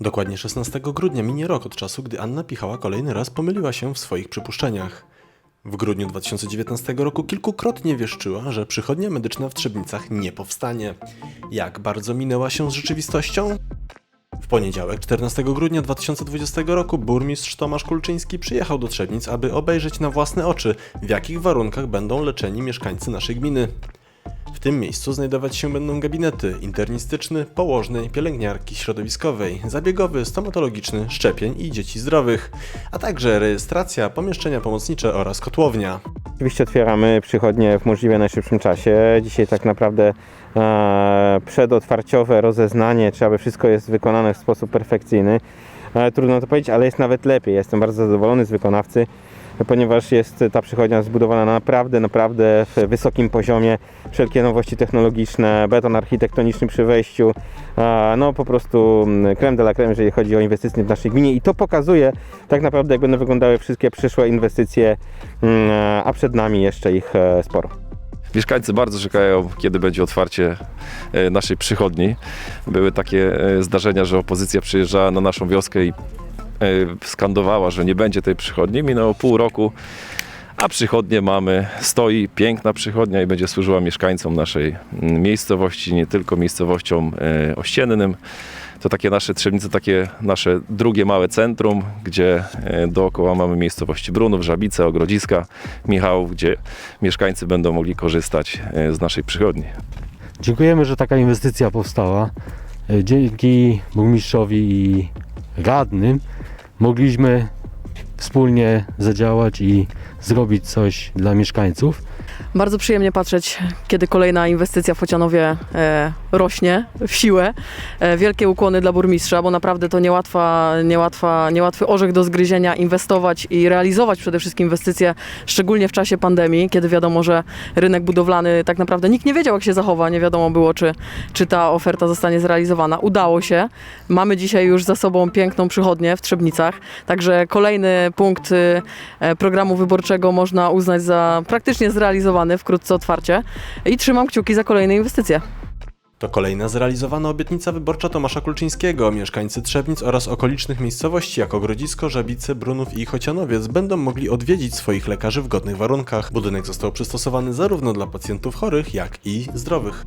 Dokładnie 16 grudnia minie rok od czasu, gdy Anna Pichała kolejny raz pomyliła się w swoich przypuszczeniach. W grudniu 2019 roku kilkukrotnie wieszczyła, że przychodnia medyczna w Trzebnicach nie powstanie. Jak bardzo minęła się z rzeczywistością? W poniedziałek, 14 grudnia 2020 roku, burmistrz Tomasz Kulczyński przyjechał do Trzebnic, aby obejrzeć na własne oczy, w jakich warunkach będą leczeni mieszkańcy naszej gminy. W tym miejscu znajdować się będą gabinety internistyczny, położnej, pielęgniarki środowiskowej, zabiegowy, stomatologiczny, szczepień i dzieci zdrowych, a także rejestracja, pomieszczenia pomocnicze oraz kotłownia. Oczywiście otwieramy przychodnie w możliwie najszybszym czasie. Dzisiaj tak naprawdę e, przedotwarciowe rozeznanie, czy aby wszystko jest wykonane w sposób perfekcyjny. E, trudno to powiedzieć, ale jest nawet lepiej. Jestem bardzo zadowolony z wykonawcy, ponieważ jest ta przychodnia zbudowana na naprawdę, naprawdę w wysokim poziomie. Wszelkie nowości technologiczne, beton architektoniczny przy wejściu. No po prostu mm, creme de la creme, jeżeli chodzi o inwestycje w naszej gminie i to pokazuje tak naprawdę jak będą wyglądały wszystkie przyszłe inwestycje, mm, a przed nami jeszcze ich e, sporo. Mieszkańcy bardzo czekają, kiedy będzie otwarcie e, naszej przychodni. Były takie e, zdarzenia, że opozycja przyjeżdżała na naszą wioskę i skandowała, że nie będzie tej przychodni. Minęło pół roku, a przychodnię mamy. Stoi piękna przychodnia i będzie służyła mieszkańcom naszej mm, miejscowości, nie tylko miejscowościom e, ościennym. To takie nasze Trzebnice, takie nasze drugie małe centrum, gdzie e, dookoła mamy miejscowości Brunów, Żabice, Ogrodziska, Michałów, gdzie mieszkańcy będą mogli korzystać z naszej przychodni. Dziękujemy, że taka inwestycja powstała. Dzięki burmistrzowi i radnym mogliśmy wspólnie zadziałać i zrobić coś dla mieszkańców. Bardzo przyjemnie patrzeć, kiedy kolejna inwestycja w Chocianowie e, rośnie w siłę. E, wielkie ukłony dla burmistrza, bo naprawdę to niełatwa, niełatwa, niełatwy orzech do zgryzienia inwestować i realizować przede wszystkim inwestycje, szczególnie w czasie pandemii, kiedy wiadomo, że rynek budowlany tak naprawdę nikt nie wiedział, jak się zachowa, nie wiadomo było, czy, czy ta oferta zostanie zrealizowana. Udało się. Mamy dzisiaj już za sobą piękną przychodnię w Trzebnicach, także kolejny punkt y, e, programu wyborczego można uznać za praktycznie zrealizowany, wkrótce otwarcie i trzymam kciuki za kolejne inwestycje. To kolejna zrealizowana obietnica wyborcza Tomasza Kulczyńskiego. Mieszkańcy Trzebnic oraz okolicznych miejscowości jak Ogrodzisko, Żabice, Brunów i Chocianowiec będą mogli odwiedzić swoich lekarzy w godnych warunkach. Budynek został przystosowany zarówno dla pacjentów chorych, jak i zdrowych.